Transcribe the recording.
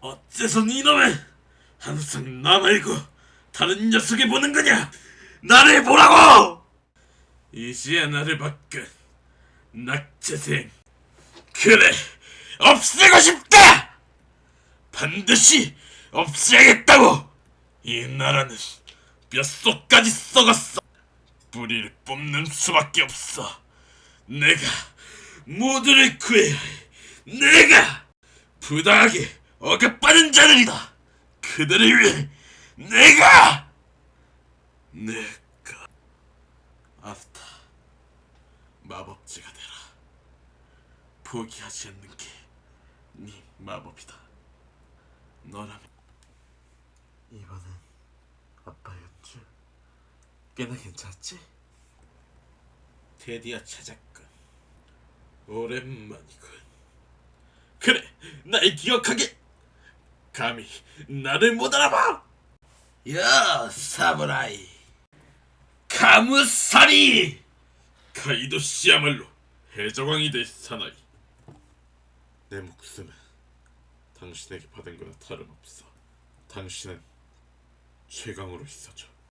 어째서 이놈은 항상 나 말고 다른 녀석이 보는 거냐? 나를 보라고! 이제야 나를 바꾼 낙재생 그래 없애고 싶다! 반드시 없애야겠다고! 이 나라는 뼛속까지 썩었어 뿌리를 뽑는 수밖에 없어 내가 모두를 구해야 해 내가 부당하게 억압받은 자들이다. 그들을 위해 내가 내가 아스타 마법제가 되라. 포기하지 않는 게네 마법이다. 너라면 이번엔 아빠 연주 꽤나 괜찮지? 테디야 찾았군. 오랜만이군. 그래 날 기억하게 감히 나를 못 알아봐! 야 사무라이. 가무사리! 카이도 씨야말로 해적왕이 될 사나이. 내 목숨은 당신에게 받은 거나 다름없어. 당신은 최강으로 있어줘